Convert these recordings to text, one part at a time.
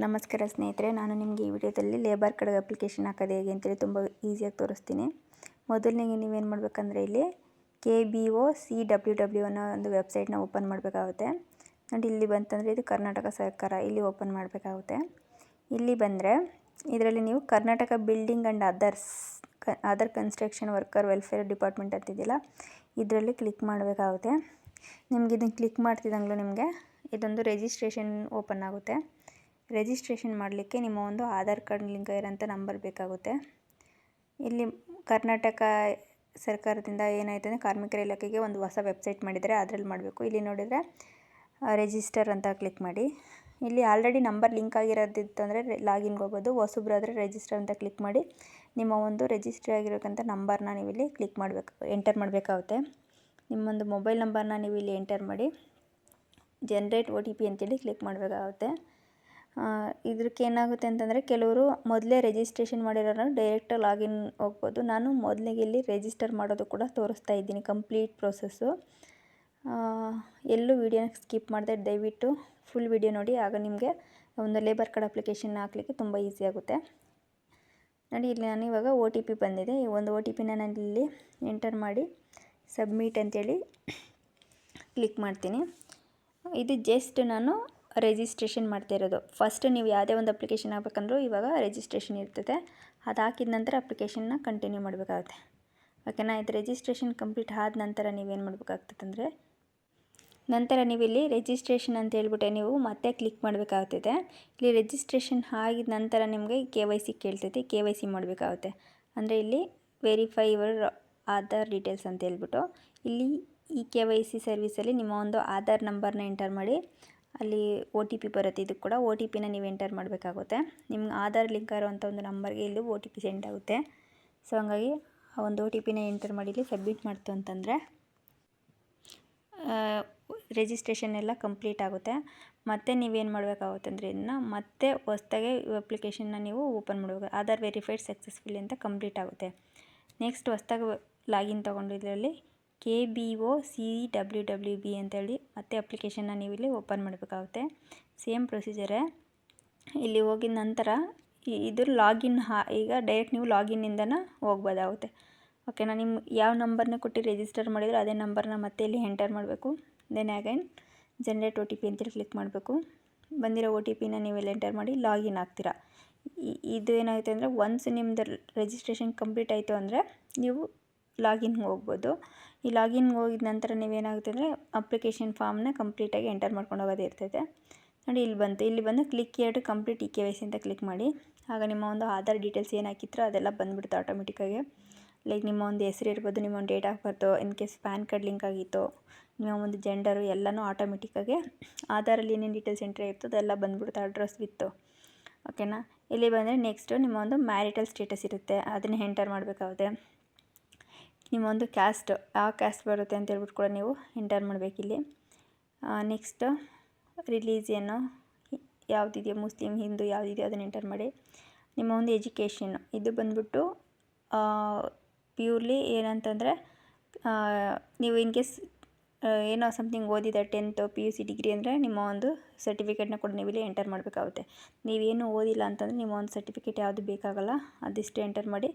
ನಮಸ್ಕಾರ ಸ್ನೇಹಿತರೆ, ನಾನು ನಿಮಗೆ ಈ ವಿಡಿಯೋದಲ್ಲಿ ಲೇಬರ್ ಕಾರ್ಡ್ ಅಪ್ಲಿಕೇಶನ್ ಹಾಕೋದು ಹೇಗೆ ಅಂತೇಳಿ ತುಂಬ ಈಸಿಯಾಗಿ ತೋರಿಸ್ತೀನಿ. ಮೊದಲನೇಗೆ ನೀವೇನು ಮಾಡಬೇಕಂದ್ರೆ ಇಲ್ಲಿ K B O C W W ಅನ್ನೋ ಒಂದು ವೆಬ್ಸೈಟ್ನ ಓಪನ್ ಮಾಡಬೇಕಾಗುತ್ತೆ. ನೋಡಿ, ಇಲ್ಲಿ ಬಂತಂದರೆ ಇದು ಕರ್ನಾಟಕ ಸರ್ಕಾರ ಇಲ್ಲಿ ಓಪನ್ ಮಾಡಬೇಕಾಗುತ್ತೆ. ಇಲ್ಲಿ ಬಂದರೆ ಇದರಲ್ಲಿ ನೀವು ಕರ್ನಾಟಕ ಬಿಲ್ಡಿಂಗ್ ಆ್ಯಂಡ್ ಅದರ್ಸ್ ಕ, other construction worker welfare department ಅಂತಿದ್ದಿಲ್ಲ ಇದರಲ್ಲಿ ಕ್ಲಿಕ್ ಮಾಡಬೇಕಾಗುತ್ತೆ. ನಿಮ್ಗೆ ಇದನ್ನು ಕ್ಲಿಕ್ ಮಾಡ್ತಿದ್ದಂಗ್ಲೂ ನಿಮಗೆ ಇದೊಂದು ರಿಜಿಸ್ಟ್ರೇಷನ್ ಓಪನ್ ಆಗುತ್ತೆ. ರಿಜಿಸ್ಟ್ರೇಷನ್ ಮಾಡಲಿಕ್ಕೆ ನಿಮ್ಮ ಒಂದು ಆಧಾರ್ ಕಾರ್ಡ್ ಲಿಂಕ್ ಇರೋಂಥ ನಂಬರ್ ಬೇಕಾಗುತ್ತೆ. ಇಲ್ಲಿ ಕರ್ನಾಟಕ ಸರ್ಕಾರದಿಂದ ಏನಾಯಿತು ಅಂದರೆ ಕಾರ್ಮಿಕರ ಇಲಾಖೆಗೆ ಒಂದು ಹೊಸ ವೆಬ್ಸೈಟ್ ಮಾಡಿದರೆ ಅದರಲ್ಲಿ ಮಾಡಬೇಕು. ಇಲ್ಲಿ ನೋಡಿದರೆ ರಿಜಿಸ್ಟರ್ ಅಂತ ಕ್ಲಿಕ್ ಮಾಡಿ. ಇಲ್ಲಿ ಆಲ್ರೆಡಿ ನಂಬರ್ ಲಿಂಕ್ ಆಗಿರೋದಿತ್ತು ಅಂದರೆ ಲಾಗಿನ್ಗೆ ಹೋಗೋದು ಹೊಸಬ್ರಾದರೆ ರಿಜಿಸ್ಟರ್ ಅಂತ ಕ್ಲಿಕ್ ಮಾಡಿ. ನಿಮ್ಮ ಒಂದು ರಿಜಿಸ್ಟರ್ ಆಗಿರೋಕ್ಕಂಥ ನಂಬರ್ನ ನೀವು ಇಲ್ಲಿ ಕ್ಲಿಕ್ ಮಾಡಬೇಕು, ಎಂಟರ್ ಮಾಡಬೇಕಾಗುತ್ತೆ. ನಿಮ್ಮೊಂದು ಮೊಬೈಲ್ ನಂಬರ್ನ ನೀವು ಇಲ್ಲಿ ಎಂಟರ್ ಮಾಡಿ. ಜನ್ರೇಟ್ ಒ ಟಿ ಪಿ ಅಂತೇಳಿ ಕ್ಲಿಕ್ ಮಾಡಬೇಕಾಗುತ್ತೆ. ಇದಕ್ಕೆ ಏನಾಗುತ್ತೆ ಅಂತಂದರೆ ಕೆಲವರು ಮೊದಲೇ ರಿಜಿಸ್ಟ್ರೇಷನ್ ಮಾಡಿರೋರು ಡೈರೆಕ್ಟ್ ಲಾಗಿನ್ ಹೋಗ್ಬೋದು. ನಾನು ಮೊದಲಿಗೆ ಇಲ್ಲಿ ರಿಜಿಸ್ಟರ್ ಮಾಡೋದು ಕೂಡ ತೋರಿಸ್ತಾ ಇದ್ದೀನಿ ಕಂಪ್ಲೀಟ್ ಪ್ರೊಸೆಸ್ಸು ಎಲ್ಲೂ ವೀಡಿಯೋನ ಸ್ಕಿಪ್ ಮಾಡಿದೆ, ದಯವಿಟ್ಟು ಫುಲ್ ವಿಡಿಯೋ ನೋಡಿ, ಆಗ ನಿಮಗೆ ಒಂದು ಲೇಬರ್ ಕಾರ್ಡ್ ಅಪ್ಲಿಕೇಶನ್ ಹಾಕಲಿಕ್ಕೆ ತುಂಬ ಈಸಿ ಆಗುತ್ತೆ. ನೋಡಿ, ಇಲ್ಲಿ ನಾನು ಇವಾಗ ಒ ಟಿ ಪಿ ಬಂದಿದೆ. ಈ ಒಂದು ಒ ಟಿ ಪಿನ ನಾನು ಇಲ್ಲಿ ಎಂಟರ್ ಮಾಡಿ ಸಬ್ಮಿಟ್ ಅಂತೇಳಿ ಕ್ಲಿಕ್ ಮಾಡ್ತೀನಿ. ಇದು ಜಸ್ಟ್ ನಾನು ರಿಜಿಸ್ಟ್ರೇಷನ್ ಮಾಡ್ತಾ ಇರೋದು. ಫಸ್ಟ್ ನೀವು ಯಾವುದೇ ಒಂದು ಅಪ್ಲಿಕೇಶನ್ ಹಾಕ್ಬೇಕಂದ್ರೂ ಇವಾಗ ರಿಜಿಸ್ಟ್ರೇಷನ್ ಇರ್ತದೆ. ಅದು ಹಾಕಿದ ನಂತರ ಅಪ್ಲಿಕೇಶನ್ನ ಕಂಟಿನ್ಯೂ ಮಾಡಬೇಕಾಗುತ್ತೆ. ಓಕೆನಾ ಇದು ರಿಜಿಸ್ಟ್ರೇಷನ್ ಕಂಪ್ಲೀಟ್ ಆದ ನಂತರ ನೀವೇನು ಮಾಡಬೇಕಾಗ್ತದೆ ನಂತರ ನೀವು ಇಲ್ಲಿ ರಿಜಿಸ್ಟ್ರೇಷನ್ ಅಂತ ಹೇಳ್ಬಿಟ್ಟೆ ನೀವು ಮತ್ತೆ ಕ್ಲಿಕ್ ಮಾಡಬೇಕಾಗ್ತದೆ. ಇಲ್ಲಿ ರಿಜಿಸ್ಟ್ರೇಷನ್ ಆಗಿದ ನಂತರ ನಿಮಗೆ ಕೆ ವೈ ಸಿ ಕೇಳ್ತೈತಿ. ಕೆ ವೈ ಸಿ ಮಾಡಬೇಕಾಗುತ್ತೆ. ಅಂದರೆ ಇಲ್ಲಿ ವೆರಿಫೈ ಯುವರ್ ಆಧಾರ್ ಡೀಟೇಲ್ಸ್ ಅಂತ ಹೇಳ್ಬಿಟ್ಟು, ಇಲ್ಲಿ ಈ ಕೆ ವೈ ಸಿ ಸರ್ವಿಸಲ್ಲಿ ನಿಮ್ಮ ಒಂದು ಆಧಾರ್ ನಂಬರ್ನ ಎಂಟರ್ ಮಾಡಿ ಅಲ್ಲಿ ಒ ಟಿ ಪಿ ಬರುತ್ತೆ. ಇದಕ್ಕೆ ಕೂಡ ಒ ಟಿ ಪಿನ ನೀವು ಎಂಟರ್ ಮಾಡಬೇಕಾಗುತ್ತೆ. ನಿಮ್ಗೆ ಆಧಾರ್ ಲಿಂಕ್ ಇರುವಂಥ ಒಂದು ನಂಬರ್ಗೆ ಇಲ್ಲಿ ಒ ಟಿ ಪಿ ಸೆಂಡ್ ಆಗುತ್ತೆ. ಸೊ ಹಂಗಾಗಿ ಆ ಒಂದು ಒ ಟಿ ಪಿನ ಎಂಟರ್ ಮಾಡಿ ಇಲ್ಲಿ ಸಬ್ಮಿಟ್ ಮಾಡ್ತು ಅಂತಂದರೆ ರಿಜಿಸ್ಟ್ರೇಷನ್ ಎಲ್ಲ ಕಂಪ್ಲೀಟ್ ಆಗುತ್ತೆ. ಮತ್ತು ನೀವೇನು ಮಾಡಬೇಕಾಗುತ್ತೆ ಅಂದರೆ ಇದನ್ನು ಮತ್ತೆ ಹೊಸ್ದಾಗೆ ಅಪ್ಲಿಕೇಶನ್ನ ನೀವು ಓಪನ್ ಮಾಡಬೇಕು. ಆಧಾರ್ ವೆರಿಫೈಡ್ ಸಕ್ಸಸ್ಫುಲಿ ಅಂತ ಕಂಪ್ಲೀಟ್ ಆಗುತ್ತೆ. ನೆಕ್ಸ್ಟ್ ಹೊಸ್ದಾಗಿ ಲಾಗಿನ್ ತೊಗೊಂಡು ಇದರಲ್ಲಿ K B O C W W B ಅಂತೇಳಿ ಮತ್ತೆ ಅಪ್ಲಿಕೇಶನ್ನ ನೀವು ಇಲ್ಲಿ ಓಪನ್ ಮಾಡಬೇಕಾಗುತ್ತೆ. ಸೇಮ್ ಪ್ರೊಸೀಜರೇ ಇಲ್ಲಿ ಹೋಗಿದ ನಂತರ ಇದು ಲಾಗಿನ್ ಹಾ, ಈಗ ಡೈರೆಕ್ಟ್ ನೀವು ಲಾಗಿನ್ನಿಂದನೇ ಹೋಗ್ಬೋದಾಗುತ್ತೆ. ಓಕೆನಾ ನಿಮ್ಮ ಯಾವ ನಂಬರ್ನ ಕೊಟ್ಟು ರಿಜಿಸ್ಟರ್ ಮಾಡಿದ್ರೆ ಅದೇ ನಂಬರ್ನ ಮತ್ತೆ ಇಲ್ಲಿ ಎಂಟರ್ ಮಾಡಬೇಕು. Then again generate O T P ಅಂತೇಳಿ ಕ್ಲಿಕ್ ಮಾಡಬೇಕು. ಬಂದಿರೋ ಒ ಟಿ ಪಿನ ಇಲ್ಲಿ ಎಂಟರ್ ಮಾಡಿ ಲಾಗಿನ್ ಆಗ್ತೀರಾ. ಇದು ಏನಾಗುತ್ತೆ ಅಂದರೆ ಒನ್ಸ್ ನಿಮ್ಮದು ರಿಜಿಸ್ಟ್ರೇಷನ್ ಕಂಪ್ಲೀಟ್ ಆಯಿತು ಅಂದರೆ ನೀವು ಲಾಗಿನ್ಗೆ ಹೋಗ್ಬೋದು. ಈ ಲಾಗಿನ್ಗೆ ಹೋಗಿದ ನಂತರ ನೀವೇನಾಗುತ್ತೆ ಅಂದರೆ ಅಪ್ಲಿಕೇಶನ್ ಫಾರ್ಮ್ನ ಕಂಪ್ಲೀಟಾಗಿ ಎಂಟರ್ ಮಾಡ್ಕೊಂಡು ಹೋಗೋದೇ ಇರ್ತೈತೆ ನೋಡಿ, ಇಲ್ಲಿ ಬಂತು. ಇಲ್ಲಿ ಬಂದು ಕ್ಲಿಕ್ ಎರಡು complete e K Y C ಅಂತ ಕ್ಲಿಕ್ ಮಾಡಿ. ಆಗ ನಿಮ್ಮ ಒಂದು ಆಧಾರ್ ಡೀಟೇಲ್ಸ್ ಏನು ಹಾಕಿದ್ರೋ ಅದೆಲ್ಲ ಬಂದುಬಿಡುತ್ತೆ ಆಟೋಮೆಟಿಕ್ಕಾಗಿ. ಲೈಕ್ ನಿಮ್ಮ ಒಂದು ಹೆಸರು ಇರ್ಬೋದು, ನಿಮ್ಮ ಒಂದು date of birth, in case PAN card link ಆಗಿತ್ತು, ನಿಮ್ಮ ಒಂದು ಜೆಂಡರು ಎಲ್ಲನೂ ಆಟೋಮೆಟಿಕ್ಕಾಗಿ ಆಧಾರಲ್ಲಿ ಏನೇನು ಡೀಟೇಲ್ಸ್ ಎಂಟ್ರಿ ಆಗಿತ್ತು ಅದೆಲ್ಲ ಬಂದುಬಿಡುತ್ತೆ, ಅಡ್ರೆಸ್ ವಿತ್ತು. ಓಕೆನಾ? ಇಲ್ಲಿ ಬಂದರೆ ನೆಕ್ಸ್ಟು ನಿಮ್ಮ ಒಂದು ಮ್ಯಾರಿಟಲ್ ಸ್ಟೇಟಸ್ ಇರುತ್ತೆ. ಅದನ್ನು ಎಂಟರ್ ಮಾಡಬೇಕಾಗುತ್ತೆ. ನಿಮ್ಮೊಂದು ಕ್ಯಾಸ್ಟ್ ಯಾವ ಕ್ಯಾಸ್ಟ್ ಬರುತ್ತೆ ಅಂತ ಹೇಳ್ಬಿಟ್ಟು ಕೂಡ ನೀವು ಎಂಟರ್ ಮಾಡಬೇಕಿಲ್ಲಿ. ನೆಕ್ಸ್ಟ್ ರಿಲೀಜಿಯನ್ನು ಯಾವುದಿದೆಯೋ ಮುಸ್ಲಿಮ್ ಹಿಂದೂ ಯಾವುದಿದೆಯೋ ಅದನ್ನು ಎಂಟರ್ ಮಾಡಿ. ನಿಮ್ಮ ಒಂದು ಎಜುಕೇಷನ್ ಇದು ಬಂದ್ಬಿಟ್ಟು ಪ್ಯೂರ್ಲಿ ಏನಂತಂದರೆ ನೀವು ಇನ್ ಕೇಸ್ ಏನೋ ಸಮಥಿಂಗ್ ಓದಿದೆ tenth P U C degree ಅಂದರೆ ನಿಮ್ಮ ಒಂದು ಸರ್ಟಿಫಿಕೇಟ್ನ ಕೂಡ ನೀವು ಇಲ್ಲಿ ಎಂಟರ್ ಮಾಡಬೇಕಾಗುತ್ತೆ. ನೀವೇನು ಓದಿಲ್ಲ ಅಂತಂದರೆ ನಿಮ್ಮ ಒಂದು ಸರ್ಟಿಫಿಕೇಟ್ ಯಾವುದು ಬೇಕಾಗಲ್ಲ, ಅದಿಷ್ಟು ಎಂಟರ್ ಮಾಡಿ.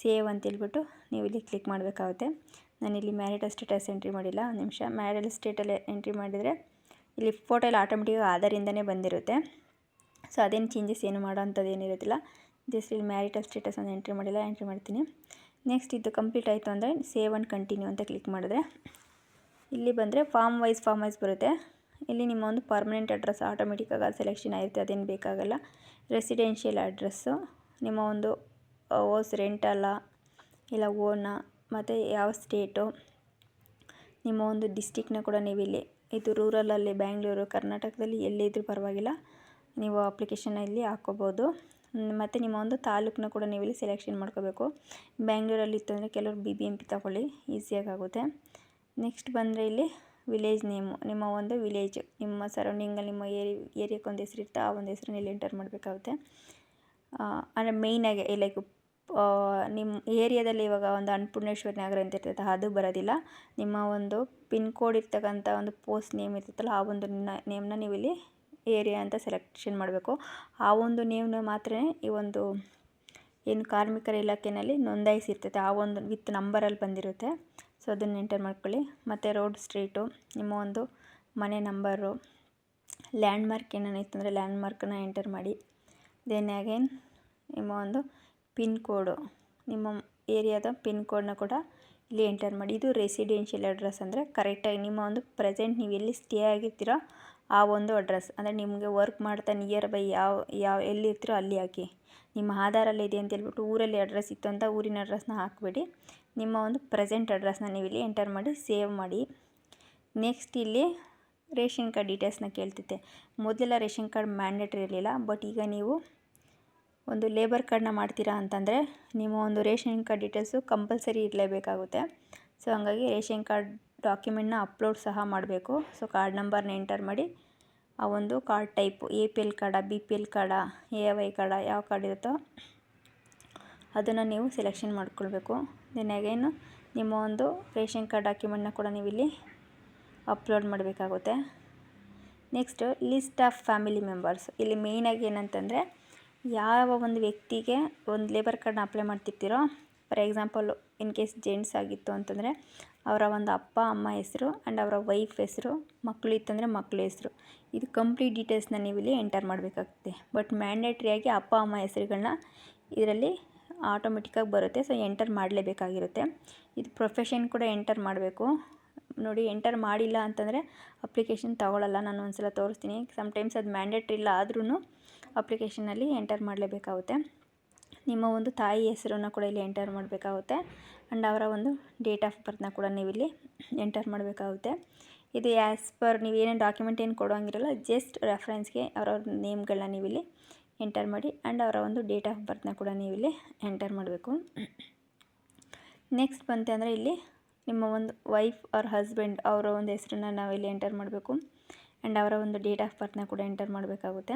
ಸೇವ್ ಅಂತೇಳ್ಬಿಟ್ಟು ನೀವು ಇಲ್ಲಿ ಕ್ಲಿಕ್ ಮಾಡಬೇಕಾಗುತ್ತೆ. ನಾನಿಲ್ಲಿ ಮ್ಯಾರಿಟಲ್ ಸ್ಟೇಟಸ್ ಎಂಟ್ರಿ ಮಾಡಿಲ್ಲ, ಒಂದು ನಿಮಿಷ. ಮ್ಯಾರಿಟಲ್ ಸ್ಟೇಟಲ್ಲಿ ಎಂಟ್ರಿ ಮಾಡಿದರೆ ಇಲ್ಲಿ ಫೋಟೋ ಎಲ್ಲ ಆಟೋಮೆಟಿಕ್ ಆಧಾರಿಂದನೇ ಬಂದಿರುತ್ತೆ. ಸೊ ಅದೇನು ಚೇಂಜಸ್ ಏನು ಮಾಡೋ ಅಂಥದ್ದು ಏನಿರೋದಿಲ್ಲ ಜಸ್ಟ್ ಇಲ್ಲಿ ಮ್ಯಾರಿಟಲ್ ಸ್ಟೇಟಸ್ ಒಂದು ಎಂಟ್ರಿ ಮಾಡಿಲ್ಲ ಎಂಟ್ರಿ ಮಾಡ್ತೀನಿ. ನೆಕ್ಸ್ಟ್ ಇದು ಕಂಪ್ಲೀಟ್ ಆಯಿತು ಅಂದರೆ ಸೇವ್ ಆ್ಯಂಡ್ ಕಂಟಿನ್ಯೂ ಅಂತ ಕ್ಲಿಕ್ ಮಾಡಿದ್ರೆ ಇಲ್ಲಿ ಬಂದರೆ ಫಾರ್ಮ್ ವೈಸ್ ಫಾರ್ಮ್ ವೈಸ್ ಬರುತ್ತೆ. ಇಲ್ಲಿ ನಿಮ್ಮ ಒಂದು ಪರ್ಮನೆಂಟ್ ಅಡ್ರೆಸ್ ಆಟೋಮೆಟಿಕ್ಕಾಗಿ ಸೆಲೆಕ್ಷನ್ ಆಗಿರುತ್ತೆ, ಅದೇನು ಬೇಕಾಗಲ್ಲ. ರೆಸಿಡೆನ್ಷಿಯಲ್ ಅಡ್ರೆಸ್ಸು ನಿಮ್ಮ ಒಂದು ಓಸ್ ರೆಂಟಲ್ಲ? ಇಲ್ಲ, ಓನ? ಮತ್ತು ಯಾವ ಸ್ಟೇಟು? ನಿಮ್ಮ ಒಂದು ಡಿಸ್ಟಿಕ್ನ ಕೂಡ ನೀವು ಇಲ್ಲಿ ಇದು ರೂರಲಲ್ಲಿ, ಬ್ಯಾಂಗ್ಳೂರು, ಕರ್ನಾಟಕದಲ್ಲಿ ಎಲ್ಲಿದ್ದರೂ ಪರವಾಗಿಲ್ಲ, ನೀವು ಅಪ್ಲಿಕೇಶನ್ನ ಇಲ್ಲಿ ಮತ್ತು ನಿಮ್ಮ ಒಂದು ತಾಲೂಕನ್ನ ಕೂಡ ನೀವು ಇಲ್ಲಿ ಸೆಲೆಕ್ಷನ್ ಮಾಡ್ಕೋಬೇಕು. ಬ್ಯಾಂಗ್ಳೂರಲ್ಲಿ ಇತ್ತಂದರೆ ಕೆಲವರು ಬಿ ಬಿ ಎಂ ಪಿ ತಗೊಳ್ಳಿ ಈಸಿಯಾಗಿ ಆಗುತ್ತೆ ನೆಕ್ಸ್ಟ್ ಬಂದರೆ ಇಲ್ಲಿ ವಿಲೇಜ್ ನೇಮು ನಿಮ್ಮ ಒಂದು ವಿಲೇಜ್ ನಿಮ್ಮ ಸರೌಂಡಿಂಗಲ್ಲಿ ನಿಮ್ಮ ಏರಿ ಏರಿಯಾಕ್ಕೆ ಒಂದು ಆ ಒಂದು ಹೆಸರನ್ನ ಇಲ್ಲಿ ಎಂಟರ್ ಮಾಡಬೇಕಾಗುತ್ತೆ. ಅಂದರೆ ಮೇಯ್ನಾಗಿ ಲೈಕ್ ನಿಮ್ಮ ಏರಿಯಾದಲ್ಲಿ ಇವಾಗ ಒಂದು ಅನ್ನಪೂರ್ಣೇಶ್ವರಿ ನಗರ ಅಂತ ಇರ್ತೈತೆ, ಅದು ಬರೋದಿಲ್ಲ. ನಿಮ್ಮ ಒಂದು ಪಿನ್ ಕೋಡ್ ಇರ್ತಕ್ಕಂಥ ಒಂದು ಪೋಸ್ಟ್ ನೇಮ್ ಇರ್ತೈತಲ್ಲ, ಆ ಒಂದು ನೇಮ್ನ ನೀವು ಇಲ್ಲಿ ಏರಿಯಾ ಅಂತ ಸೆಲೆಕ್ಷನ್ ಮಾಡಬೇಕು. ಆ ಒಂದು ನೇಮ್ನ ಮಾತ್ರ ಈ ಒಂದು ಏನು ಕಾರ್ಮಿಕರ ಇಲಾಖೆಯಲ್ಲಿ ನೋಂದಾಯಿಸಿರ್ತೈತೆ, ಆ ಒಂದು ವಿತ್ ನಂಬರಲ್ಲಿ ಬಂದಿರುತ್ತೆ. ಸೊ ಅದನ್ನು ಎಂಟರ್ ಮಾಡ್ಕೊಳ್ಳಿ. ಮತ್ತು ರೋಡ್ ಸ್ಟ್ರೀಟು ನಿಮ್ಮ ಒಂದು ಮನೆ ನಂಬರು ಲ್ಯಾಂಡ್ ಮಾರ್ಕ್ ಇತ್ತು ಅಂದರೆ ಲ್ಯಾಂಡ್ ಮಾರ್ಕನ್ನ ಎಂಟರ್ ಮಾಡಿ. ದೆನ್ ಅಗೇನ್ ನಿಮ್ಮ ಒಂದು ಪಿನ್ ಕೋಡು ನಿಮ್ಮ ಏರಿಯಾದ ಪಿನ್ ಕೋಡ್ನ ಕೂಡ ಇಲ್ಲಿ ಎಂಟರ್ ಮಾಡಿ. ಇದು ರೆಸಿಡೆನ್ಷಿಯಲ್ ಅಡ್ರೆಸ್ ಅಂದರೆ ಕರೆಕ್ಟಾಗಿ ನಿಮ್ಮ ಒಂದು ಪ್ರೆಸೆಂಟ್ ನೀವು ಎಲ್ಲಿ ಸ್ಟೇ ಆಗಿರ್ತೀರೋ ಆ ಒಂದು ಅಡ್ರೆಸ್ ಅಂದರೆ ನಿಮಗೆ ವರ್ಕ್ ಮಾಡ್ತಾ ನಿಯರ್ ಬೈ ಯಾವ ಯಾವ, ಎಲ್ಲಿರ್ತೀರೋ ಅಲ್ಲಿ ಹಾಕಿ. ನಿಮ್ಮ ಆಧಾರಲ್ಲಿ ಇದೆ ಅಂತ ಹೇಳ್ಬಿಟ್ಟು ಊರಲ್ಲಿ ಅಡ್ರೆಸ್ ಇತ್ತು ಅಂತ ಊರಿನ ಅಡ್ರೆಸ್ನ ಹಾಕಬೇಡಿ. ನಿಮ್ಮ ಒಂದು ಪ್ರೆಸೆಂಟ್ ಅಡ್ರೆಸ್ನ ನೀವು ಇಲ್ಲಿ ಎಂಟರ್ ಮಾಡಿ ಸೇವ್ ಮಾಡಿ. ನೆಕ್ಸ್ಟ್ ಇಲ್ಲಿ ರೇಷನ್ ಕಾರ್ಡ್ ಡೀಟೇಲ್ಸ್ನ ಕೇಳ್ತಿದ್ದೆ. ಮೊದಲೆಲ್ಲ ರೇಷನ್ ಕಾರ್ಡ್ ಮ್ಯಾಂಡೇಟ್ರಿ ಇರಲಿಲ್ಲ. ಬಟ್ ಈಗ ನೀವು ಒಂದು ಲೇಬರ್ ಕಾರ್ಡ್ನ ಮಾಡ್ತೀರಾ ಅಂತಂದರೆ ನಿಮ್ಮ ಒಂದು ರೇಷನ್ ಕಾರ್ಡ್ ಡೀಟೇಲ್ಸು ಕಂಪಲ್ಸರಿ ಇರಲೇಬೇಕಾಗುತ್ತೆ. ಸೊ ಹಾಗಾಗಿ ರೇಷನ್ ಕಾರ್ಡ್ ಡಾಕ್ಯುಮೆಂಟ್ನ ಅಪ್ಲೋಡ್ ಸಹ ಮಾಡಬೇಕು. ಸೊ ಕಾರ್ಡ್ ನಂಬರ್ನ ಎಂಟರ್ ಮಾಡಿ ಆ ಒಂದು card type A P L card, B P L card, A Y card ಯಾವ ಕಾರ್ಡ್ ಇರುತ್ತೋ ಅದನ್ನು ನೀವು ಸೆಲೆಕ್ಷನ್ ಮಾಡ್ಕೊಳ್ಬೇಕು. ದೆನ್ ಅಗೇನು ನಿಮ್ಮ ಒಂದು ರೇಷನ್ ಕಾರ್ಡ್ ಡಾಕ್ಯುಮೆಂಟ್ನ ಕೂಡ ನೀವು ಇಲ್ಲಿ ಅಪ್ಲೋಡ್ ಮಾಡಬೇಕಾಗುತ್ತೆ. Next list of family members ಇಲ್ಲಿ ಮೇಯ್ನಾಗಿ ಏನಂತಂದರೆ, ಯಾವ ಒಂದು ವ್ಯಕ್ತಿಗೆ ಒಂದು ಲೇಬರ್ ಕಾರ್ಡ್ನ apply ಮಾಡ್ತಿರ್ತೀರೋ for example in case gents ಆಗಿತ್ತು ಅಂತಂದರೆ, ಅವರ ಒಂದು ಅಪ್ಪ, ಅಮ್ಮ ಹೆಸರು ಆ್ಯಂಡ್ ಅವರ ವೈಫ್ ಹೆಸರು ಮಕ್ಕಳು ಇತ್ತಂದರೆ ಮಕ್ಕಳ ಹೆಸರು. ಇದು ಕಂಪ್ಲೀಟ್ ಡೀಟೇಲ್ಸ್ನ ನೀವು ಇಲ್ಲಿ ಎಂಟರ್ ಮಾಡಬೇಕಾಗುತ್ತೆ. ಬಟ್ ಮ್ಯಾಂಡೇಟ್ರಿಯಾಗಿ ಅಪ್ಪ, ಅಮ್ಮ ಹೆಸರುಗಳನ್ನ ಇದರಲ್ಲಿ ಆಟೋಮೆಟಿಕ್ಕಾಗಿ ಬರುತ್ತೆ. ಸೊ ಎಂಟರ್ ಮಾಡಲೇಬೇಕಾಗಿರುತ್ತೆ. ಇದು ಪ್ರೊಫೆಷನ್ ಕೂಡ ಎಂಟರ್ ಮಾಡಬೇಕು. ನೋಡಿ ಎಂಟರ್ ಮಾಡಿಲ್ಲ ಅಂತಂದರೆ ಅಪ್ಲಿಕೇಶನ್ ತಗೊಳ್ಳಲ್ಲ ನಾನು ಒಂದ್ಸಲ ತೋರಿಸ್ತೀನಿ. ಸಮ್ಟೈಮ್ಸ್ ಅದು ಮ್ಯಾಂಡೇಟ್ರಿ ಇಲ್ಲ ಆದ್ರೂ ಅಪ್ಲಿಕೇಶನಲ್ಲಿ ಎಂಟರ್ ಮಾಡಲೇಬೇಕಾಗುತ್ತೆ. ನಿಮ್ಮ ಒಂದು ತಾಯಿ ಹೆಸರನ್ನು ಕೂಡ ಇಲ್ಲಿ ಎಂಟರ್ ಮಾಡಬೇಕಾಗುತ್ತೆ. ಆ್ಯಂಡ್ ಅವರ ಒಂದು ಡೇಟ್ ಆಫ್ ಬರ್ತ್ನ ಕೂಡ ನೀವಿಲ್ಲಿ ಎಂಟರ್ ಮಾಡಬೇಕಾಗುತ್ತೆ. ಇದು ಆ್ಯಸ್ ಪರ್ ನೀವು ಏನೇನು ಡಾಕ್ಯುಮೆಂಟ್ ಏನು ಕೊಡೋಂಗಿರಲ್ಲ ಜಸ್ಟ್ ರೆಫರೆನ್ಸ್ಗೆ ಅವರವ್ರ ನೇಮ್ಗಳನ್ನ ನೀವಿಲ್ಲಿ ಎಂಟರ್ ಮಾಡಿ ಆ್ಯಂಡ್ ಅವರ ಒಂದು ಡೇಟ್ ಆಫ್ ಬರ್ತ್ನ ಕೂಡ ನೀವಿಲ್ಲಿ ಎಂಟರ್ ಮಾಡಬೇಕು. ನೆಕ್ಸ್ಟ್ ಬಂತೆ ಅಂದರೆ ಇಲ್ಲಿ ನಿಮ್ಮ ಒಂದು ವೈಫ್ ಅವ್ರ ಹಸ್ಬೆಂಡ್ ಅವರ ಒಂದು ಹೆಸರನ್ನ ನಾವಿಲ್ಲಿ ಎಂಟರ್ ಮಾಡಬೇಕು. ಆ್ಯಂಡ್ ಅವರ ಒಂದು ಡೇಟ್ ಆಫ್ ಬರ್ತ್ನ ಕೂಡ ಎಂಟರ್ ಮಾಡಬೇಕಾಗುತ್ತೆ.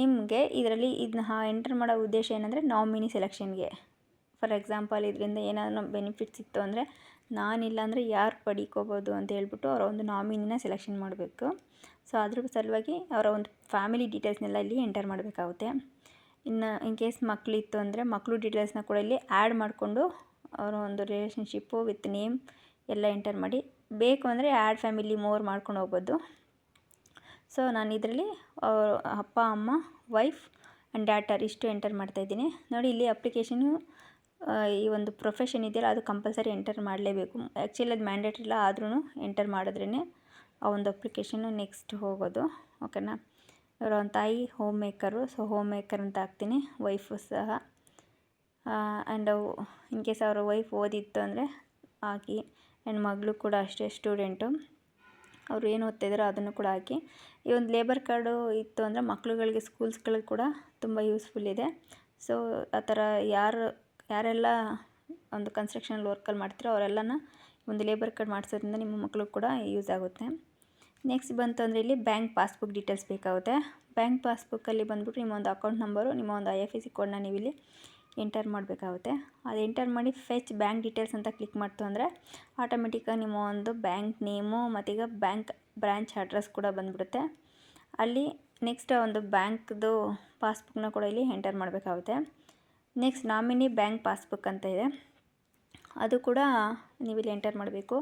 ನಿಮಗೆ ಇದರಲ್ಲಿ ಇದನ್ನ ಎಂಟರ್ ಮಾಡೋ ಉದ್ದೇಶ ಏನಂದರೆ ನಾಮಿನಿ ಸೆಲೆಕ್ಷನ್ಗೆ ಫಾರ್ ಎಕ್ಸಾಂಪಲ್ ಇದರಿಂದ ಏನಾದರೂ ಬೆನಿಫಿಟ್ಸ್ ಇತ್ತು ಅಂದರೆ ನಾನಿಲ್ಲ ಅಂದರೆ ಯಾರು ಪಡಿಕೋಬೋದು ಅಂತ ಹೇಳ್ಬಿಟ್ಟು ಅವರ ಒಂದು ನಾಮಿನಿನ ಸೆಲೆಕ್ಷನ್ ಮಾಡಬೇಕು. ಸೊ ಅದ್ರ ಸಲುವಾಗಿ ಅವರ ಒಂದು ಫ್ಯಾಮಿಲಿ ಡೀಟೇಲ್ಸ್ನೆಲ್ಲ ಇಲ್ಲಿ ಎಂಟರ್ ಮಾಡಬೇಕಾಗುತ್ತೆ. ಇನ್ನು ಇನ್ ಕೇಸ್ ಮಕ್ಕಳಿತ್ತು ಅಂದರೆ ಮಕ್ಕಳು ಡೀಟೇಲ್ಸ್ನ ಕೂಡ ಇಲ್ಲಿ ಆ್ಯಡ್ ಮಾಡಿಕೊಂಡು ಅವರ ಒಂದು ರಿಲೇಷನ್ಶಿಪ್ಪು ವಿತ್ ನೇಮ್ ಎಲ್ಲ ಎಂಟರ್ ಮಾಡಿ, ಬೇಕು ಅಂದರೆ ಆ್ಯಡ್ ಫ್ಯಾಮಿಲಿ ಮೋರ್ ಮಾಡ್ಕೊಂಡು ಹೋಗ್ಬೋದು. ಸೊ ನಾನು ಇದರಲ್ಲಿ ಅಪ್ಪ, ಅಮ್ಮ ವೈಫ್ ಆ್ಯಂಡ್ ಡ್ಯಾಟರ್ ಇಷ್ಟು ಎಂಟರ್ ಮಾಡ್ತಾಯಿದ್ದೀನಿ ನೋಡಿ, ಇಲ್ಲಿ ಅಪ್ಲಿಕೇಶನು ಈ ಒಂದು ಪ್ರೊಫೆಷನ್ ಇದೆಯಲ್ಲ, ಅದು ಕಂಪಲ್ಸರಿ ಎಂಟರ್ ಮಾಡಲೇಬೇಕು. ಆ್ಯಕ್ಚುಲಿ ಅದು ಮ್ಯಾಂಡೇಟ್ ಇಲ್ಲ ಆದ್ರೂ ಎಂಟರ್ ಮಾಡಿದ್ರೇ ಆ ಒಂದು ಅಪ್ಲಿಕೇಶನ್ನು ನೆಕ್ಸ್ಟ್ ಹೋಗೋದು. ಓಕೆನಾ ಅವರ ಒಂದು ತಾಯಿ home maker so home maker ಅಂತ ಹಾಕ್ತೀನಿ ವೈಫು ಸಹ. ಆ್ಯಂಡ್ ಇನ್ ಕೇಸ್ ಅವರ ವೈಫ್ ಓದಿತ್ತು ಅಂದರೆ ಹಾಕಿ ಆ್ಯಂಡ್ ಮಗಳು ಕೂಡ ಅಷ್ಟೇ ಸ್ಟೂಡೆಂಟು ಅವರು ಏನು ಓದ್ತಾಯಿದ್ದಾರೋ ಅದನ್ನು ಕೂಡ ಹಾಕಿ, ಈ ಒಂದು ಲೇಬರ್ ಕಾರ್ಡು ಇತ್ತು ಅಂದರೆ ಮಕ್ಳುಗಳಿಗೆ ಸ್ಕೂಲ್ಸ್ಗಳಿಗೆ ಕೂಡ ತುಂಬ ಯೂಸ್ಫುಲ್ ಇದೆ. ಸೊ ಆ ಥರ ಯಾರು, ಯಾರೆಲ್ಲ ಒಂದು ಕನ್ಸ್ಟ್ರಕ್ಷನಲ್ಲಿ ವರ್ಕಲ್ಲಿ ಮಾಡ್ತೀರೋ ಅವರೆಲ್ಲನ ಒಂದು ಲೇಬರ್ ಕಾರ್ಡ್ ಮಾಡಿಸೋದ್ರಿಂದ ನಿಮ್ಮ ಮಕ್ಕಳು ಕೂಡ ಯೂಸ್ ಆಗುತ್ತೆ. ನೆಕ್ಸ್ಟ್ ಬಂತು ಅಂದರೆ ಇಲ್ಲಿ ಬ್ಯಾಂಕ್ ಪಾಸ್ಬುಕ್ ಡೀಟೇಲ್ಸ್ ಬೇಕಾಗುತ್ತೆ. ಬ್ಯಾಂಕ್ ಪಾಸ್ಬುಕ್ಕಲ್ಲಿ ಬಂದ್ಬಿಟ್ಟು ನಿಮ್ಮ ಒಂದು ಅಕೌಂಟ್ ನಂಬರು ನಿಮ್ಮ ಒಂದು ಐ ಎಫ್ ಎಸ್ ಸಿ ಕೋಡ್ನ ನೀವು ಇಲ್ಲಿ ಎಂಟರ್ ಮಾಡಬೇಕಾಗುತ್ತೆ. ಅದು ಎಂಟರ್ ಮಾಡಿ ಫೆಚ್ ಬ್ಯಾಂಕ್ ಡೀಟೇಲ್ಸ್ ಅಂತ ಕ್ಲಿಕ್ ಮಾಡ್ತು ಅಂದರೆ ಆಟೋಮೆಟಿಕ್ಕಾಗಿ ನಿಮ್ಮ ಒಂದು ಬ್ಯಾಂಕ್ ನೇಮು ಮತ್ತೀಗ ಬ್ಯಾಂಕ್ ಬ್ರ್ಯಾಂಚ್ ಅಡ್ರೆಸ್ ಕೂಡ ಬಂದ್ಬಿಡುತ್ತೆ. ಅಲ್ಲಿ ನೆಕ್ಸ್ಟ್ ಒಂದು ಬ್ಯಾಂಕ್ದು ಪಾಸ್ಬುಕ್ನ ಕೂಡ ಇಲ್ಲಿ ಎಂಟರ್ ಮಾಡಬೇಕಾಗುತ್ತೆ. ನೆಕ್ಸ್ಟ್ ನಾಮಿನಿ ಬ್ಯಾಂಕ್ ಪಾಸ್ಬುಕ್ ಅಂತ ಇದೆ. ಅದು ಕೂಡ ನೀವು ಇಲ್ಲಿ ಎಂಟರ್ ಮಾಡಬೇಕು.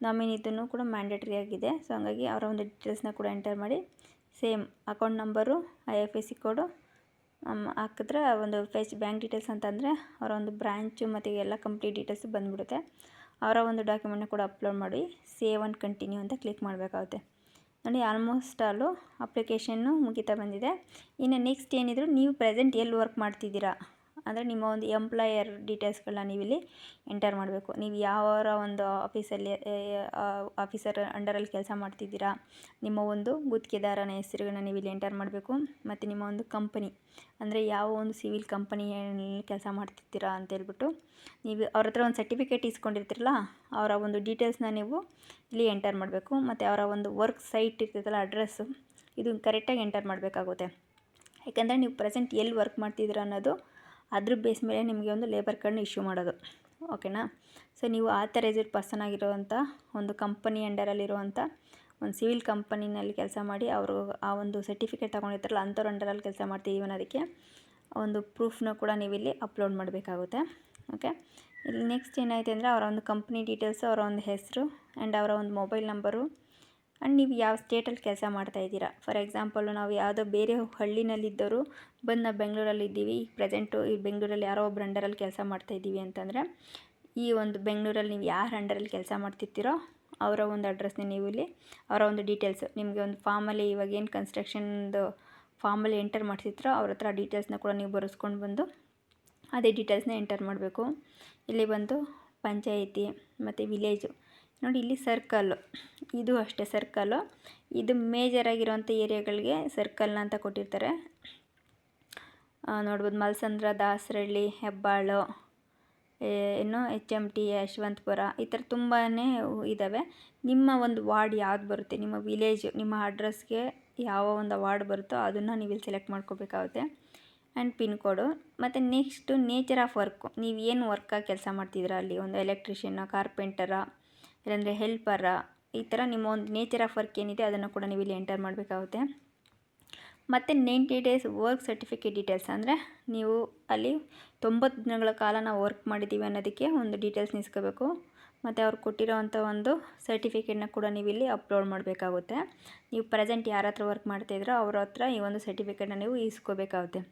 ನಾಮಿನಿದನ್ನು ಕೂಡ ಮ್ಯಾಂಡೇಟ್ರಿ ಆಗಿದೆ. ಸೊ ಹಾಗಾಗಿ ಅವರ ಒಂದು ಡೀಟೇಲ್ಸ್ನ ಕೂಡ ಎಂಟರ್ ಮಾಡಿ same account number I F S C code ಹಾಕಿದ್ರೆ ಒಂದು ಫೇಸ್ ಬ್ಯಾಂಕ್ ಡೀಟೇಲ್ಸ್ ಅಂತಂದರೆ ಅವರ ಒಂದು ಬ್ರ್ಯಾಂಚು ಮತ್ತು ಎಲ್ಲ ಕಂಪ್ಲೀಟ್ ಡೀಟೇಲ್ಸ್ ಬಂದುಬಿಡುತ್ತೆ. ಅವರ ಒಂದು ಡಾಕ್ಯುಮೆಂಟ್ನ ಕೂಡ ಅಪ್ಲೋಡ್ ಮಾಡಿ ಸೇವ್ ಅಂಡ್ ಕಂಟಿನ್ಯೂ ಅಂತ ಕ್ಲಿಕ್ ಮಾಡಬೇಕಾಗುತ್ತೆ. ನೋಡಿ ಆಲ್ಮೋಸ್ಟ್ ಆಲು ಅಪ್ಲಿಕೇಶನ್ನು ಮುಗಿತಾ ಬಂದಿದೆ. ಇನ್ನು ನೆಕ್ಸ್ಟ್ ಏನಿದ್ರು ನೀವು ಪ್ರೆಸೆಂಟ್ ಎಲ್ಲಿ ವರ್ಕ್ ಮಾಡ್ತಿದ್ದೀರಾ? ಅಂದರೆ ನಿಮ್ಮ ಒಂದು ಎಂಪ್ಲಾಯರ್ ಡೀಟೇಲ್ಸ್ಗಳನ್ನ ನೀವಿಲ್ಲಿ ಎಂಟರ್ ಮಾಡಬೇಕು. ನೀವು ಯಾವ ಒಂದು ಆಫೀಸಲ್ಲಿ ಆಫೀಸರ್ ಅಂಡರಲ್ಲಿ ಕೆಲಸ ಮಾಡ್ತಿದ್ದೀರಾ, ನಿಮ್ಮ ಒಂದು ಗುತ್ತಿಗೆದಾರನ ಹೆಸರುಗಳನ್ನ ನೀವು ಇಲ್ಲಿ ಎಂಟರ್ ಮಾಡಬೇಕು. ಮತ್ತು ನಿಮ್ಮ ಒಂದು ಕಂಪನಿ ಅಂದರೆ ಯಾವ ಒಂದು ಸಿವಿಲ್ ಕಂಪನಿಯಲ್ಲಿ ಕೆಲಸ ಮಾಡ್ತಿದ್ದೀರಾ ಅಂತ ಹೇಳ್ಬಿಟ್ಟು ನೀವು ಅವ್ರ ಹತ್ರ ಒಂದು ಸರ್ಟಿಫಿಕೇಟ್ ಇಸ್ಕೊಂಡಿರ್ತೀರಲ್ಲ, ಅವರ ಒಂದು ಡೀಟೇಲ್ಸ್ನ ನೀವು ಇಲ್ಲಿ ಎಂಟರ್ ಮಾಡಬೇಕು. ಮತ್ತು ಅವರ ಒಂದು ವರ್ಕ್ ಸೈಟ್ ಇರ್ತೈತಲ್ಲ ಅಡ್ರೆಸ್ಸು ಇದು ಕರೆಕ್ಟಾಗಿ ಎಂಟರ್ ಮಾಡಬೇಕಾಗುತ್ತೆ. ಯಾಕಂದರೆ ನೀವು ಪ್ರೆಸೆಂಟ್ ಎಲ್ಲಿ ವರ್ಕ್ ಮಾಡ್ತಿದ್ದೀರಾ ಅನ್ನೋದು ಅದ್ರ ಬೇಸ್ ಮೇಲೆ ನಿಮಗೆ ಒಂದು ಲೇಬರ್ ಕಾರ್ಡ್ನ ಇಶ್ಯೂ ಮಾಡೋದು. ಓಕೆನಾ ಸೊ ನೀವು ಆಥರೈಸ್ಡ್ ಪರ್ಸನ್ ಆಗಿರುವಂಥ ಒಂದು ಕಂಪನಿ ಅಂಡರಲ್ಲಿರುವಂಥ ಒಂದು ಸಿವಿಲ್ ಕಂಪನಿನಲ್ಲಿ ಕೆಲಸ ಮಾಡಿ ಅವರು ಆ ಒಂದು ಸರ್ಟಿಫಿಕೇಟ್ ತೊಗೊಂಡಿರ್ತಾರಲ್ಲ, ಅಂಥವ್ರು ಅಂಡರಲ್ಲಿ ಕೆಲಸ ಮಾಡ್ತಿದ್ದೀವನ್ನ ಅದಕ್ಕೆ. ಒಂದು ಪ್ರೂಫ್ನ ಕೂಡ ನೀವು ಇಲ್ಲಿ ಅಪ್ಲೋಡ್ ಮಾಡಬೇಕಾಗುತ್ತೆ. ಓಕೆ ಇಲ್ಲಿ ನೆಕ್ಸ್ಟ್ ಏನಾಯಿತು ಅಂದರೆ, ಅವರ ಒಂದು ಕಂಪ್ನಿ ಡೀಟೇಲ್ಸು ಅವರ ಒಂದು ಹೆಸರು ಆ್ಯಂಡ್ ಅವರ ಒಂದು ಮೊಬೈಲ್ ನಂಬರು ಆ್ಯಂಡ್ ನೀವು ಯಾವ ಸ್ಟೇಟಲ್ಲಿ ಕೆಲಸ ಮಾಡ್ತಾ ಇದ್ದೀರಾ? ಫಾರ್ ಎಕ್ಸಾಂಪಲ್, ನಾವು ಯಾವುದೋ ಬೇರೆ ಹಳ್ಳಿನಲ್ಲಿದ್ದವರು ಬಂದು ನಾವು ಬೆಂಗಳೂರಲ್ಲಿ ಇದ್ದೀವಿ ಈಗ ಪ್ರೆಸೆಂಟು ಈ ಬೆಂಗಳೂರಲ್ಲಿ ಯಾರೋ ಒಬ್ರು ಅಂಡರಲ್ಲಿ ಕೆಲಸ ಮಾಡ್ತಾ ಇದ್ದೀವಿ ಅಂತಂದರೆ, ಈ ಒಂದು ಬೆಂಗಳೂರಲ್ಲಿ ನೀವು ಯಾರ ಅಂಡರಲ್ಲಿ ಕೆಲಸ ಮಾಡ್ತಿರ್ತೀರೋ, ಅವರ ಒಂದು ಅಡ್ರೆಸ್ನ ನೀವು ಇಲ್ಲಿ, ಅವರ ಒಂದು ಡೀಟೇಲ್ಸು, ನಿಮಗೆ ಒಂದು ಫಾರ್ಮಲ್ಲಿ ಇವಾಗ ಏನು ಕನ್ಸ್ಟ್ರಕ್ಷನ್ದು ಫಾರ್ಮಲ್ಲಿ ಎಂಟರ್ ಮಾಡ್ತಿರ್ತೀರೋ, ಅವ್ರ ಹತ್ರ ಡೀಟೇಲ್ಸ್ನ ಕೂಡ ನೀವು ಬರೆಸ್ಕೊಂಡು ಬಂದು, ಅದೇ ಡೀಟೇಲ್ಸ್ನ ಎಂಟರ್ ಮಾಡಬೇಕು. ಇಲ್ಲಿ ಬಂದು ಪಂಚಾಯಿತಿ ಮತ್ತು ವಿಲೇಜು ನೋಡಿ, ಇಲ್ಲಿ ಸರ್ಕಲ್ಲು ಇದು ಅಷ್ಟೇ ಸರ್ಕಲ್ಲು ಇದು ಮೇಜರ್ ಆಗಿರೋಂಥ ಏರಿಯಾಗಳಿಗೆ ಸರ್ಕಲ್ನ ಅಂತ ಕೊಟ್ಟಿರ್ತಾರೆ. ನೋಡ್ಬೋದು, ಮಲ್ಸಂದ್ರ, ದಾಸರಳ್ಳಿ, ಹೆಬ್ಬಾಳು ಏನು ಎಚ್ ಎಂ ಟಿ ಯಶವಂತಪುರ, ಈ ಥರ ತುಂಬಾ ಇದ್ದಾವೆ ನಿಮ್ಮ ಒಂದು ವಾರ್ಡ್ ಯಾವ್ದು ಬರುತ್ತೆ? ನಿಮ್ಮ ವಿಲೇಜ್ ನಿಮ್ಮ ಅಡ್ರೆಸ್ಗೆ ಯಾವ ಒಂದು ವಾರ್ಡ್ ಬರುತ್ತೋ ಅದನ್ನು ನೀವು ಇಲ್ಲಿ ಸೆಲೆಕ್ಟ್ ಮಾಡ್ಕೋಬೇಕಾಗುತ್ತೆ. ಆ್ಯಂಡ್ ಪಿನ್ ಕೋಡು ಮತ್ತು ನೆಕ್ಸ್ಟು ನೇಚರ್ ಆಫ್ ವರ್ಕು ನೀವು ಏನು ವರ್ಕಾಗಿ ಕೆಲಸ ಮಾಡ್ತಿದ್ದೀರಾ ಅಲ್ಲಿ? ಒಂದು ಎಲೆಕ್ಟ್ರಿಷಿಯನ್ನ ಕಾರ್ಪೆಂಟರ ಇಲ್ಲಾಂದರೆ ಹೆಲ್ಪರ ಈ ಥರ ನಿಮ್ಮ ಒಂದು ನೇಚರ್ ಆಫ್ ವರ್ಕ್ ಏನಿದೆ ಅದನ್ನು ಕೂಡ ನೀವು ಇಲ್ಲಿ ಎಂಟರ್ ಮಾಡಬೇಕಾಗುತ್ತೆ. ಮತ್ತು ninety days work certificate details ಅಂದರೆ ನೀವು ಅಲ್ಲಿ ತೊಂಬತ್ತು ದಿನಗಳ ಕಾಲ ನಾವು ವರ್ಕ್ ಮಾಡಿದ್ದೀವಿ ಅನ್ನೋದಕ್ಕೆ ಒಂದು ಡೀಟೇಲ್ಸ್ ನಿಸ್ಕೋಬೇಕು ಮತ್ತು ಅವ್ರು ಕೊಟ್ಟಿರೋವಂಥ ಒಂದು ಸರ್ಟಿಫಿಕೇಟ್ನ ಕೂಡ ನೀವು ಇಲ್ಲಿ ಅಪ್ಲೋಡ್ ಮಾಡಬೇಕಾಗುತ್ತೆ. ನೀವು ಪ್ರೆಸೆಂಟ್ ಯಾರ ಹತ್ರ ವರ್ಕ್ ಮಾಡ್ತಾಯಿದ್ರೋ ಅವ್ರ ಹತ್ರ ಈ ಒಂದು ಸರ್ಟಿಫಿಕೇಟ್ನ ನೀವು ಇಸ್ಕೋಬೇಕಾಗುತ್ತೆ.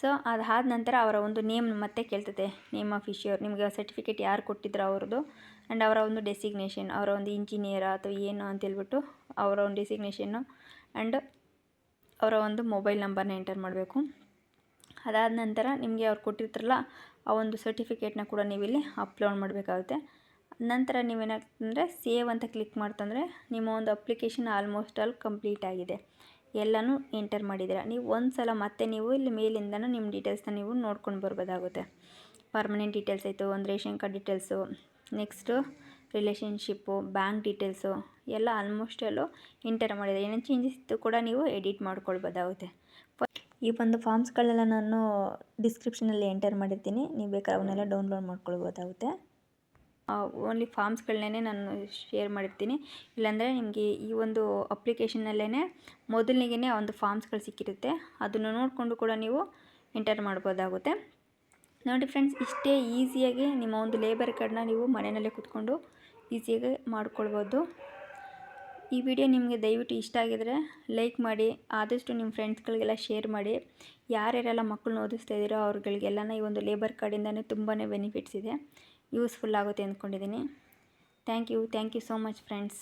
ಸೊ ಅದಾದ ನಂತರ ಅವರ ಒಂದು ನೇಮ್ ಮತ್ತೆ ಕೇಳ್ತದೆ. ನೇಮ್ ಆಫ್ ಇಶ್ಯೂರ್ ನಿಮಗೆ ಸರ್ಟಿಫಿಕೇಟ್ ಯಾರು ಕೊಟ್ಟಿದ್ರು ಅವ್ರದ್ದು. ಆ್ಯಂಡ್ ಅವರ ಒಂದು ಡೆಸಿಗ್ನೇಷನ್ ಅವರ ಒಂದು ಇಂಜಿನಿಯರ ಅಥವಾ ಏನು ಅಂತೇಳ್ಬಿಟ್ಟು ಅವರ ಒಂದು ಡೆಸಿಗ್ನೇಷನ್ನು ಆ್ಯಂಡ್ ಅವರ ಒಂದು ಮೊಬೈಲ್ ನಂಬರ್ನ ಎಂಟರ್ ಮಾಡಬೇಕು. ಅದಾದ ನಂತರ ನಿಮಗೆ ಅವ್ರು ಕೊಟ್ಟಿರ್ತಾರಲ್ಲ, ಆ ಒಂದು ಸರ್ಟಿಫಿಕೇಟ್ನ ಕೂಡ ನೀವಿಲ್ಲಿ ಅಪ್ಲೋಡ್ ಮಾಡಬೇಕಾಗುತ್ತೆ. ನಂತರ ನೀವೇನಾಗ್ತಂದರೆ ಸೇವ್ ಅಂತ ಕ್ಲಿಕ್ ಮಾಡ್ತಂದರೆ ನಿಮ್ಮ ಒಂದು ಅಪ್ಲಿಕೇಶನ್ ಆಲ್ಮೋಸ್ಟ್ ಆಲ್ ಕಂಪ್ಲೀಟ್ ಆಗಿದೆ. ಎಲ್ಲನೂ ಎಂಟರ್ ಮಾಡಿದ್ದೀರಾ. ನೀವು ಒಂದು ಸಲ ಮತ್ತೆ ನೀವು ಇಲ್ಲಿ ಮೇಲಿಂದನೂ ನಿಮ್ಮ ಡೀಟೇಲ್ಸ್ನ ನೀವು ನೋಡ್ಕೊಂಡು ಬರ್ಬೋದಾಗುತ್ತೆ. ಪರ್ಮನೆಂಟ್ ಡೀಟೇಲ್ಸ್ ಆಯಿತು, ಒಂದು ration card details next relationship, bank details ಎಲ್ಲ ಆಲ್ಮೋಸ್ಟ್ ಎಲ್ಲೋ ಎಂಟರ್ ಮಾಡಿದೆ. ಏನೇನು ಚೇಂಜಸ್ ಇತ್ತು ಕೂಡ ನೀವು ಎಡಿಟ್ ಮಾಡ್ಕೊಳ್ಬೋದಾಗುತ್ತೆ. ಈ ಒಂದು ಫಾರ್ಮ್ಸ್ಗಳೆಲ್ಲ ನಾನು ಡಿಸ್ಕ್ರಿಪ್ಷನಲ್ಲಿ ಎಂಟರ್ ಮಾಡಿರ್ತೀನಿ. ನೀವು ಬೇಕಾದ್ರೆ ಅವನ್ನೆಲ್ಲ ಡೌನ್ಲೋಡ್ ಮಾಡ್ಕೊಳ್ಬೋದಾಗುತ್ತೆ. ಓನ್ಲಿ ಫಾರ್ಮ್ಸ್ಗಳನ್ನೇ ನಾನು ಶೇರ್ ಮಾಡಿರ್ತೀನಿ. ಇಲ್ಲಾಂದರೆ ನಿಮಗೆ ಈ ಒಂದು ಅಪ್ಲಿಕೇಶನಲ್ಲೇ ಮೊದಲಿಗೆ ಒಂದು ಫಾರ್ಮ್ಸ್ಗಳು ಸಿಕ್ಕಿರುತ್ತೆ. ಅದನ್ನು ನೋಡಿಕೊಂಡು ಕೂಡ ನೀವು ಎಂಟರ್ ಮಾಡ್ಬೋದಾಗುತ್ತೆ. ನೋಡಿ ಫ್ರೆಂಡ್ಸ್, ಇಷ್ಟೇ ಈಸಿಯಾಗಿ ನಿಮ್ಮ ಒಂದು ಲೇಬರ್ ಕಾರ್ಡನ್ನ ನೀವು ಮನೆಯಲ್ಲೇ ಕೂತ್ಕೊಂಡು ಈಸಿಯಾಗಿ ಮಾಡ್ಕೊಳ್ಬೋದು. ಈ ವಿಡಿಯೋ ನಿಮಗೆ ದಯವಿಟ್ಟು ಇಷ್ಟ ಆಗಿದರೆ ಲೈಕ್ ಮಾಡಿ, ಆದಷ್ಟು ನಿಮ್ಮ ಫ್ರೆಂಡ್ಸ್ಗಳಿಗೆಲ್ಲ ಶೇರ್ ಮಾಡಿ. ಯಾರ್ಯಾರೆಲ್ಲ ಮಕ್ಕಳನ್ನ ಓದಿಸ್ತಾ ಇದ್ದೀರೋ ಅವ್ರಗಳಿಗೆಲ್ಲನ ಈ ಒಂದು ಲೇಬರ್ ಕಾರ್ಡಿಂದನೇ ತುಂಬಾ ಬೆನಿಫಿಟ್ಸ್ ಇದೆ. ಯೂಸ್ಫುಲ್ ಆಗುತ್ತೆ ಅಂದ್ಕೊಂಡಿದ್ದೀನಿ. Thank you thank you so much friends